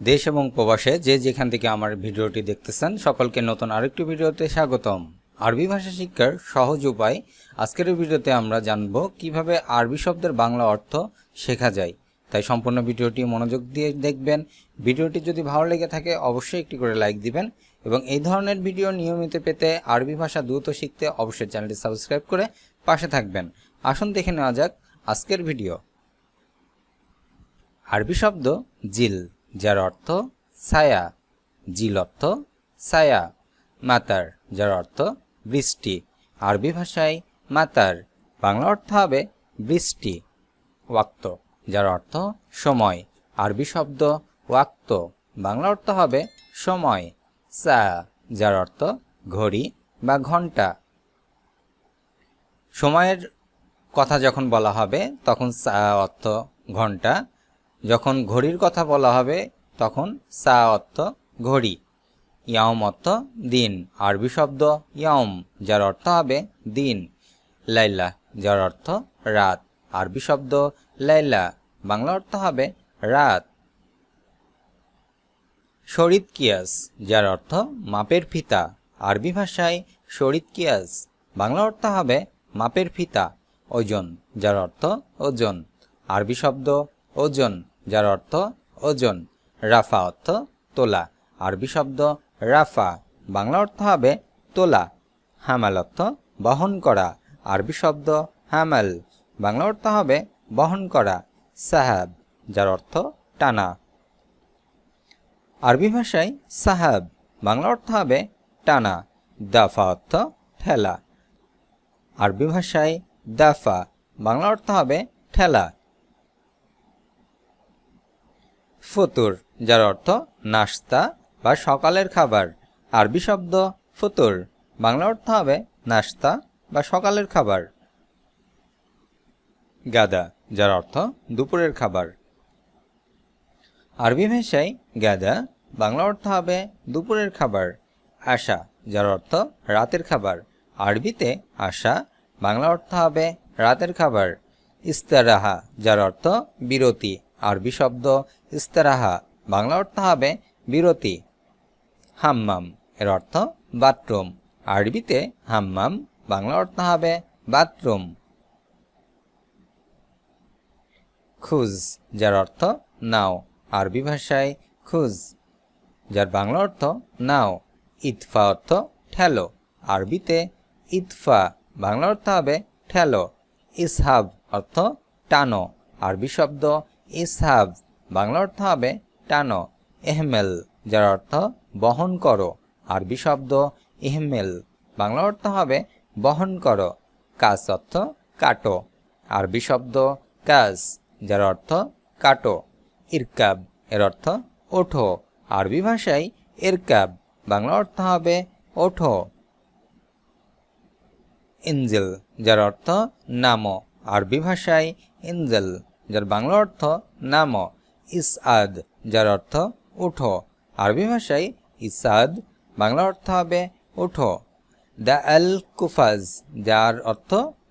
দেশ এবং প্রবাসে যে যেখান থেকে আমার ভিডিওটি দেখতেছেন, সকলকে নতুন আরেকটি ভিডিওতে স্বাগতম। আরবি ভাষা শিক্ষার সহজ উপায়। আজকের ভিডিওতে আমরা জানব কীভাবে আরবি শব্দের বাংলা অর্থ শেখা যায়। তাই সম্পূর্ণ ভিডিওটি মনোযোগ দিয়ে দেখবেন। ভিডিওটি যদি ভালো লেগে থাকে, অবশ্যই একটি করে লাইক দিবেন এবং এই ধরনের ভিডিও নিয়মিত পেতে আরবি ভাষা দ্রুত শিখতে অবশ্যই চ্যানেলটি সাবস্ক্রাইব করে পাশে থাকবেন। আসুন দেখে নেওয়া যাক আজকের ভিডিও। আরবি শব্দ জিল। যার অর্থ ছায়া জিল অর্থ ছায়া। মাতার, যার অর্থ বৃষ্টি। আরবি ভাষায় মাতার, বাংলা অর্থ হবে বৃষ্টি, ওয়াক্ত, যার অর্থ সময়। আরবি শব্দ ওয়াক্ত, বাংলা অর্থ হবে সময়। সা যার অর্থ ঘড়ি বা ঘণ্টা সময়ের কথা যখন বলা হবে, তখন সা অর্থ ঘণ্টা যখন ঘড়ির কথা বলা হবে, তখন সা অর্থ ঘড়ি, ইয়াম অর্থ দিন, আরবি শব্দ ইয়াম, যার অর্থ হবে দিন, লাইলা, যার অর্থ রাত, আরবি শব্দ লাইলা, বাংলা অর্থ হবে রাত। শরিত কিয়াস, যার অর্থ মাপের ফিতা, আরবি ভাষায় শরিত কিয়াস, বাংলা অর্থ হবে মাপের ফিতা, ওজন, যার অর্থ ওজন, আরবি শব্দ ওজন। যার অর্থ ওজন। রাফা অর্থ তোলা। আরবি শব্দ রাফা। বাংলা অর্থ হবে তোলা। হামাল অর্থ বহন করা। আরবি শব্দ হামাল। বাংলা অর্থ হবে বহন করা, সাহাব, যার অর্থ টানা। আরবি ভাষায় সাহাব, বাংলা অর্থ হবে টানা। দাফা অর্থ ঠেলা। আরবি ভাষায় দাফা, বাংলা অর্থ হবে ঠেলা। ফতুর, যার অর্থ নাস্তা বা সকালের খাবার। আরবি শব্দ ফতুর। বাংলা অর্থ হবে নাস্তা বা সকালের খাবার। গাদা, যার অর্থ দুপুরের খাবার। আরবি ভাষায় গাদা, বাংলা অর্থ হবে দুপুরের খাবার। আশা, যার অর্থ রাতের খাবার। আরবিতে আশা, বাংলা অর্থ হবে রাতের খাবার। ইস্তারাহা, যার অর্থ বিরতি। আরবি শব্দ ইস্তারাহা, বাংলা অর্থ হবে বিরতি। হাম্মাম এর অর্থ বাথরুম। আরবিতে হাম্মাম, বাংলা অর্থ হবে বাথরুম। খুজ, যার অর্থ নাও। আরবি ভাষায় খুজ, যার বাংলা অর্থ নাও। ইতফা অর্থ ঠেলো। আরবিতে ইতফা, বাংলা অর্থ হবে ঠেলো। ইসহাব অর্থ টানো। আরবি শব্দ ইসহাব। বাংলা অর্থ হবে টানো, এহমেল, যার অর্থ বহন করো। আরবি শব্দ ইহমেল বাংলা অর্থ হবে বহন করো, কাজ অর্থ কাটো। আরবি শব্দ কাজ, যার অর্থ কাটো, ইরকাব, এর অর্থ ওঠো। আরবি ভাষায় ইরকাব, বাংলা অর্থ হবে ওঠো। ইনজেল, যার অর্থ নামো। আরবি ভাষায় ইনজেল, যার বাংলা অর্থ নামো। ইসআদ, যার অর্থ উঠো। আরবি ভাষায় ইসাদ বাংলা অর্থ হবে উঠো। দ্য আল কুফাজ, যার অর্থ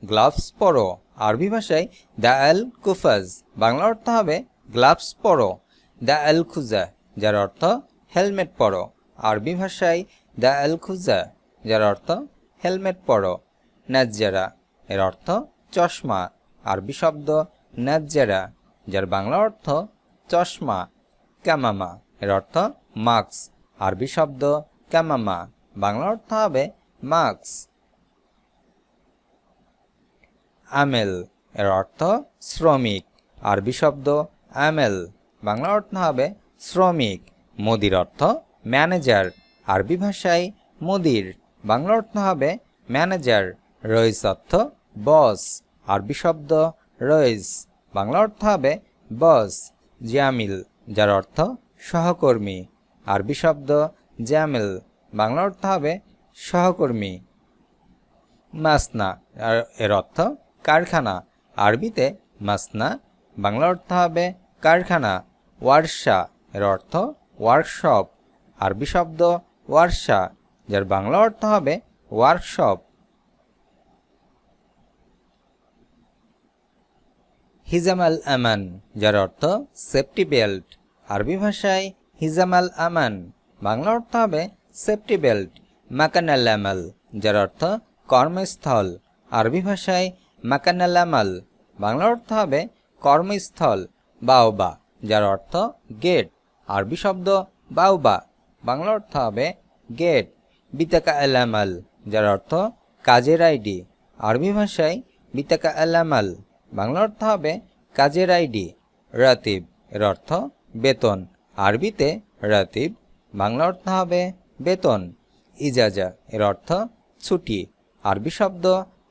গ্লাভস পরো। আরবি ভাষায় দ্য আল কুফাজ, বাংলা অর্থ হবে গ্লাভস পরো। দ্য আল খুজা, যার অর্থ হেলমেট পরো। আরবি ভাষায় দ্য আল খুজা, যার অর্থ হেলমেট পরো। নাজ্জারা, এর অর্থ চশমা। আরবি শব্দ নাজ্জারা, যার বাংলা অর্থ চশমা, ক্যামামা এর অর্থ মাস্ক। আরবি শব্দ ক্যামামা, বাংলা অর্থ হবে মাস্ক। আমেল এর অর্থ শ্রমিক। আরবি শব্দ আমেল বাংলা অর্থ হবে শ্রমিক। মোদির অর্থ ম্যানেজার। আরবি ভাষায় মোদির, বাংলা অর্থ হবে ম্যানেজার। রইস অর্থ বস। আরবি শব্দ রইস, বাংলা অর্থ হবে বস। জামিল যার অর্থ সহকর্মী। আরবি শব্দ জামিল বাংলা অর্থ হবে সহকর্মী। মাসনা এর অর্থ কারখানা। আরবিতে মাসনা বাংলা অর্থ হবে কারখানা। ওয়ার্কশা এর অর্থ ওয়ার্কশপ আরবি শব্দ ওয়ার্কশা যার বাংলা অর্থ হবে ওয়ার্কশপ হিজাম আল আমান, যার অর্থ সেফটি বেল্ট আরবি ভাষায় হিজামাল আমান, বাংলা অর্থ হবে সেফটি বেল্ট মাকানাল আমাল, যার অর্থ কর্মস্থল। আরবি ভাষায় মাকানাল আমাল, বাংলা অর্থ হবে কর্মস্থল, বাওবা, যার অর্থ গেট আরবি শব্দ বাউবা বাংলা অর্থ হবে গেট বিতাকা আলামাল যার অর্থ কাজের আইডি। আরবি ভাষায় বিতাকা আলামাল বাংলা অর্থ হবে কাজের আইডি। রাতিব, এর অর্থ বেতন। আরবিতে রাতিব, বাংলা অর্থ হবে বেতন। ইজাজা, এর অর্থ ছুটি। আরবি শব্দ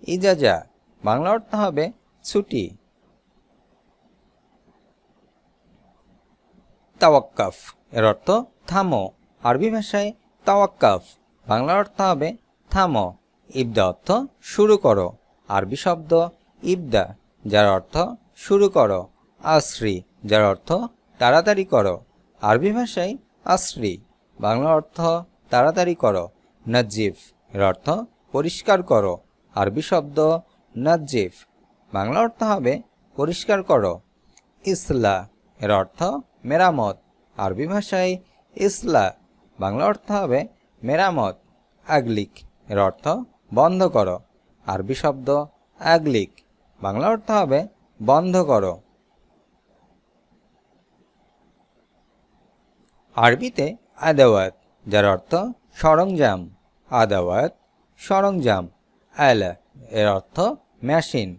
ইজাজা, বাংলা অর্থ হবে ছুটি। তাওয়াক্কাফ, এর অর্থ থামো। আরবি ভাষায় তাওয়াক্কাফ, বাংলা অর্থ হবে থামো। ইবদা অর্থ শুরু করো। আরবি শব্দ ইবদা। যার অর্থ শুরু করো, আশ্রি। যার অর্থ তাড়াতাড়ি করো। আরবি ভাষায় আশ্রি। বাংলা অর্থ তাড়াতাড়ি করো নজিফ এর অর্থ পরিষ্কার করো। আরবি শব্দ নজিফ বাংলা অর্থ হবে পরিষ্কার করো। ইসলা। এর অর্থ মেরামত। আরবি ভাষায় ইসলা। বাংলা অর্থ হবে মেরামত, আগলিক। এর অর্থ বন্ধ করো। আরবি শব্দ আগলিক। বাংলা অর্থ হবে বন্ধ করো। আরবিতে আদাওয়াত, যার অর্থ সরঞ্জাম। আদাওয়াত, সরঞ্জাম, আলা, এর অর্থ মেশিন।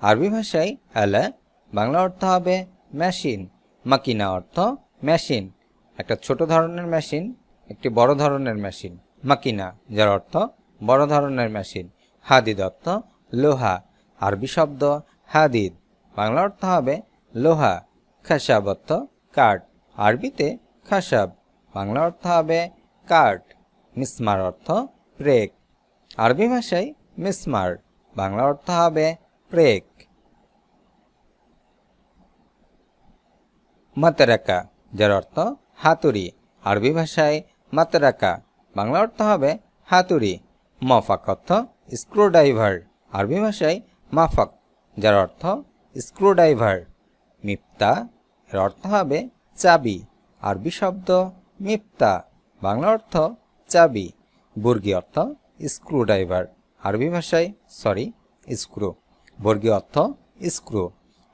আরবি ভাষায় আলা, বাংলা অর্থ হবে মেশিন। মাকিনা অর্থ মেশিন। একটা ছোট ধরনের মেশিন, একটি বড় ধরনের মেশিন। মাকিনা, যার অর্থ বড় ধরনের মেশিন। হাদিদ অর্থ লোহা। আরবি শব্দ হাদিদ। বাংলা অর্থ হবে লোহা খাসাব অর্থ কাঠ। আরবিতে খাসাব, বাংলা অর্থ হবে কাঠ। মিসমার অর্থ প্রেক। আরবি ভাষায় মিসমার, বাংলা অর্থ হবে প্রেক। মাতারাকা, যার অর্থ হাতুড়ি। আরবি ভাষায় মাতারাকা, বাংলা অর্থ হবে হাতুড়ি। মফাক অর্থ স্ক্রুড্রাইভার। আরবি ভাষায় মাফাক, যার অর্থ স্ক্রুড্রাইভার মিপ্তা। এর অর্থ হবে চাবি, আরবি শব্দ মিপ্তা। বাংলা অর্থ চাবি বর্গী অর্থ স্ক্রুড্রাইভার আরবি ভাষায় সরি স্ক্রু বর্গী অর্থ স্ক্রু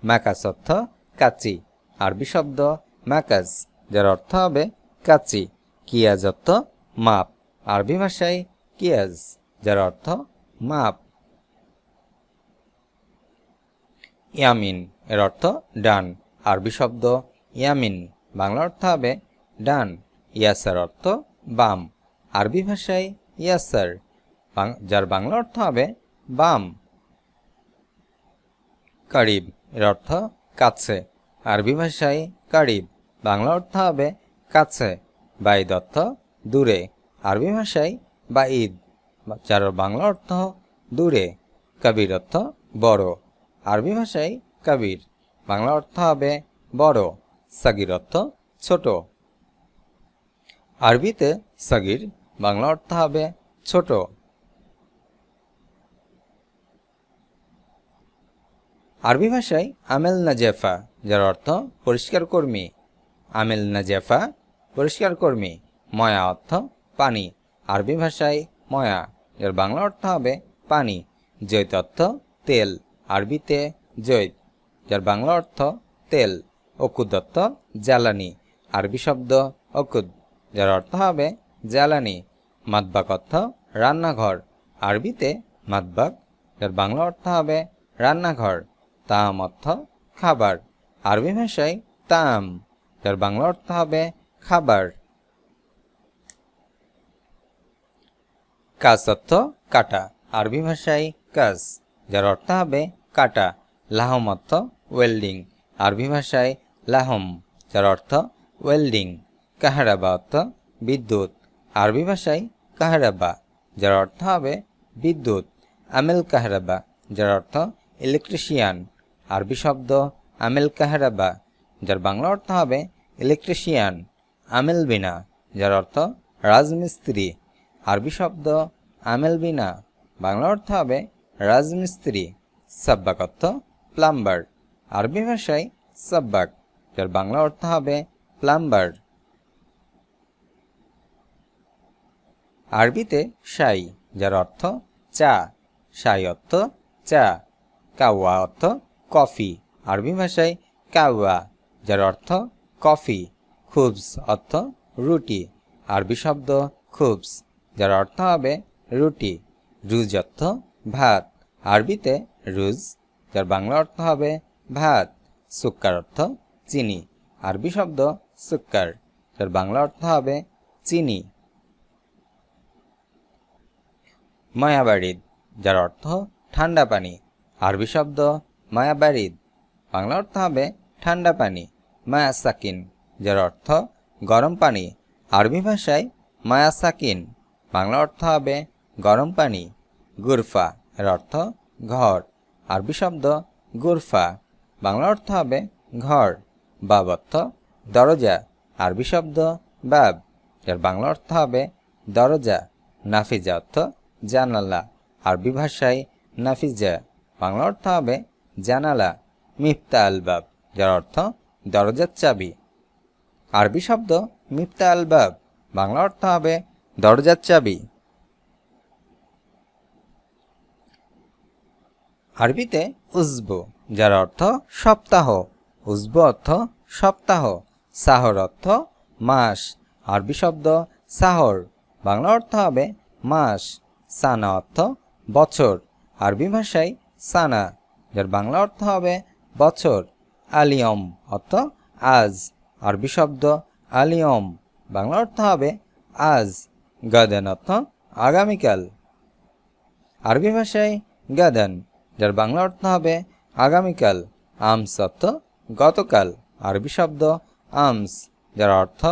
ম্যাকাস অর্থ কাচি, আরবি শব্দ ম্যাকাজ যার অর্থ হবে কাচি। কিয়াজ অর্থ মাপ, আরবি ভাষায় কিয়াজ, যার অর্থ মাপ। ইয়ামিন এর অর্থ ডান। আরবি শব্দ ইয়ামিন, বাংলা অর্থ হবে ডান। ইয়াসার অর্থ বাম। আরবি ভাষায় ইয়াসার যার বাংলা অর্থ হবে বাম। কারিব এর অর্থ কাছে। আরবি ভাষায় কারিব, বাংলা অর্থ হবে কাছে বাইদ অর্থ দূরে। আরবি ভাষায় বা ঈদ যার বাংলা অর্থ দূরে। কবির অর্থ বড়। আরবি ভাষায় কবির, বাংলা অর্থ হবে বড়, সাগির অর্থ ছোট। আরবিতে সাগির, বাংলা অর্থ হবে ছোট। আরবি ভাষায় আমেল নাজেফা, যার অর্থ পরিষ্কার কর্মী। আমেল নাজেফা, পরিষ্কার কর্মী, ময়া অর্থ পানি। আরবি ভাষায় ময়া, যার বাংলা অর্থ হবে পানি। জৈত অর্থ তেল। আরবিতে জৈত যার বাংলা অর্থ তেল অকুদ অর্থ জ্বালানি। আরবি শব্দ অকুদ, যার অর্থ হবে জ্বালানি মাতবাক অর্থ রান্নাঘর। আরবিতে মাতবাক যার বাংলা অর্থ হবে রান্নাঘর। তাম অর্থ খাবার। আরবি ভাষায় তাম, যার বাংলা অর্থ হবে খাবার। কাজ অর্থ কাটা। আরবি ভাষায় কাজ, যার অর্থ হবে কাটা, লাহম অর্থ ওয়েল্ডিং আরবি ভাষায় লাহম, যার অর্থ ওয়েল্ডিং কাহারাবা অর্থ বিদ্যুৎ। আরবি ভাষায় কাহারাবা, যার অর্থ হবে বিদ্যুৎ। আমেল কাহারাবা, যার অর্থ ইলেকট্রিশিয়ান আরবি শব্দ আমেল কাহারাবা, যার বাংলা অর্থ হবে ইলেকট্রিশিয়ান আমেল বিনা, যার অর্থ রাজমিস্ত্রি। আরবি শব্দ আমেল বিনা, বাংলা অর্থ হবে রাজমিস্ত্রি। সাব্বাক অর্থ প্লাম্বার। আরবি ভাষায় সাব্বাক, যার বাংলা অর্থ হবে প্লাম্বার। আরবিতে সাই, যার অর্থ চা। সাই অর্থ চা। কাওয়া অর্থ কফি। আরবি ভাষায় কাওয়া, যার অর্থ কফি। খুবস অর্থ রুটি। আরবি শব্দ খুবস যার অর্থ হবে রুটি। রুজ অর্থ ভাত। আরবিতে রুজ, যার বাংলা অর্থ হবে ভাত, সুক্কার অর্থ চিনি। আরবি শব্দ সুক্কার, যার বাংলা অর্থ হবে চিনি। মায়াবাড়িদ, যার অর্থ ঠান্ডা পানি। আরবি শব্দ মায়াবাড়িদ, বাংলা অর্থ হবে ঠান্ডা পানি। মায়া সাকিন যার অর্থ গরম পানি। আরবি ভাষায় মায়া সাকিন বাংলা অর্থ হবে গরম পানি। গুরফা, এর অর্থ ঘর। আরবি শব্দ গুরফা। বাংলা অর্থ হবে ঘর। বাব অর্থ দরজা। আরবি শব্দ বাব। যার বাংলা অর্থ হবে দরজা। নাফিজা অর্থ জানালা। আরবি ভাষায় নাফিজা। বাংলা অর্থ হবে জানালা। মিফতা আলবাব যার অর্থ দরজার চাবি। আরবি শব্দ মিফতা আলবাব বাংলা অর্থ হবে দরজার চাবি। আরবিতে উজবু, যার অর্থ সপ্তাহ। উজবু অর্থ সপ্তাহ, সাহর অর্থ মাস। আরবি শব্দ সাহর, বাংলা অর্থ হবে মাস। সানা অর্থ বছর। আরবি ভাষায় সানা, যার বাংলা অর্থ হবে বছর। আলিয়ম অর্থ আজ। আরবি শব্দ আলিয়ম, বাংলা অর্থ হবে আজ। গাদেন অর্থ আগামীকাল। আরবি ভাষায় গাদান। যার বাংলা অর্থ হবে আগামীকাল, আমস অর্থ গতকাল। আরবি শব্দ আমস, যার অর্থ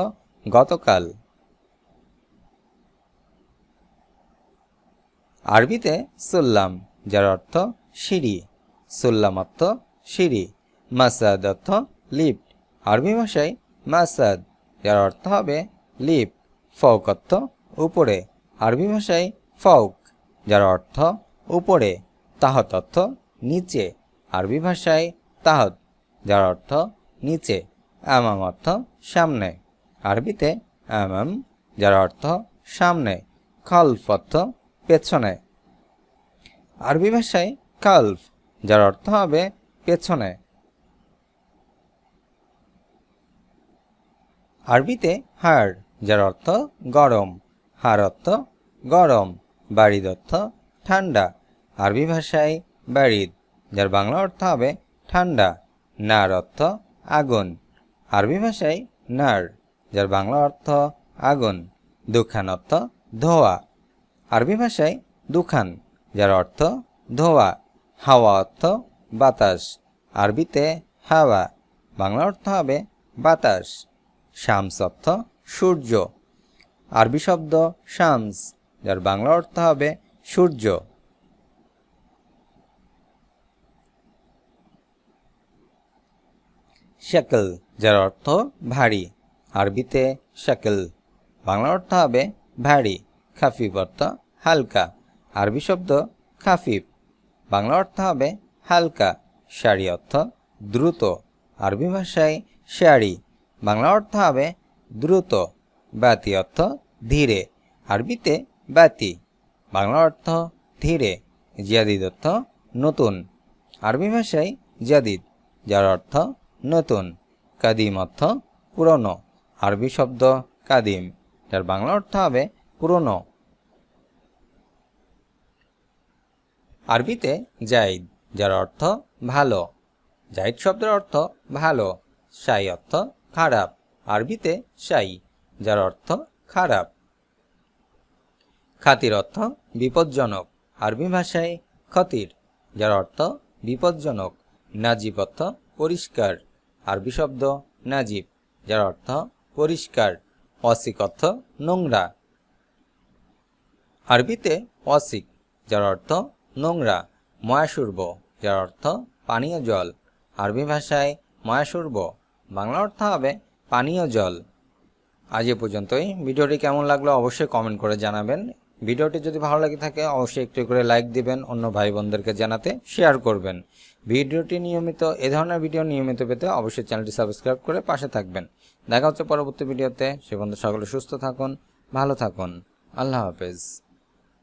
গতকাল। আরবিতে সুল্লাম, যার অর্থ সিঁড়ি। সুল্লাম অর্থ সিঁড়ি। মাসাদ অর্থ লিফট। আরবি ভাষায় মাসাদ, যার অর্থ হবে লিফট ফৌক অর্থ উপরে। আরবি ভাষায় ফৌক যার অর্থ উপরে। তাহত অর্থ নিচে। আরবি ভাষায় তাহত, যার অর্থ নিচে আমাম অর্থ সামনে। আরবিতে আমাম যার অর্থ সামনে, খলফ অর্থ পেছনে। আরবি ভাষায় কালফ যার অর্থ হবে পেছনে। আরবিতে হাড়, যার অর্থ গরম। হাড় অর্থ গরম। বাড়িদ অর্থ ঠান্ডা। আরবি ভাষায় বাড়িদ যার বাংলা অর্থ হবে ঠান্ডা, নার অর্থ আগুন। আরবি ভাষায় নার, যার বাংলা অর্থ আগুন, দুখান অর্থ ধোয়া। আরবি ভাষায় দুখান, যার অর্থ ধোয়া, হাওয়া অর্থ বাতাস। আরবিতে হাওয়া, বাংলা অর্থ হবে বাতাস। শামস অর্থ সূর্য। আরবি শব্দ শামস, যার বাংলা অর্থ হবে সূর্য। শাকল, যার অর্থ ভারী। আরবিতে শাকল। বাংলা অর্থ হবে ভারী খাফিফ অর্থ হালকা। আরবি শব্দ খাফিফ বাংলা অর্থ হবে হালকা শাড়ি অর্থ দ্রুত। আরবি ভাষায় শাড়ি বাংলা অর্থ হবে দ্রুত, বাতি অর্থ ধীরে। আরবিতে বাতি। বাংলা অর্থ ধীরে, জিয়াদিদ অর্থ নতুন। আরবি ভাষায় জাদিদ, যার অর্থ নতুন। কাদিম অর্থ পুরনো। আরবি শব্দ কাদিম, যার বাংলা অর্থ হবে পুরনো। আরবিতে জাইদ, যার অর্থ ভালো। জাইদ শব্দের অর্থ ভালো। সাই অর্থ খারাপ। আরবিতে সাই, যার অর্থ খারাপ। খাতির অর্থ বিপজ্জনক। আরবি ভাষায় খতির, যার অর্থ বিপজ্জনক। নাজিব অর্থ পরিষ্কার। আরবি শব্দ নাজিব, যার অর্থ পরিষ্কার অসিক অর্থ নোংরা। আরবিতে অসিক, যার অর্থ নোংরা, ময়াসুর্ব, যার অর্থ পানীয় জল। আরবি ভাষায় ময়াসুর্ব, বাংলা অর্থ হবে পানীয় জল। আজ এ পর্যন্তই। ভিডিওটি কেমন লাগল অবশ্যই কমেন্ট করে জানাবেন। ভিডিওটি যদি ভালো লাগে থাকে, অবশ্যই একটু করে লাইক দিবেন, অন্য ভাই বোনদেরকে জানাতে শেয়ার করবেন। ভিডিওটি নিয়মিত, এ ধরনের ভিডিও নিয়মিত পেতে অবশ্যই চ্যানেলটি সাবস্ক্রাইব করে পাশে থাকবেন। দেখা হচ্ছে পরবর্তী ভিডিওতে। সে বন্ধু সকলে সুস্থ থাকুন, ভালো থাকুন। আল্লাহ হাফেজ।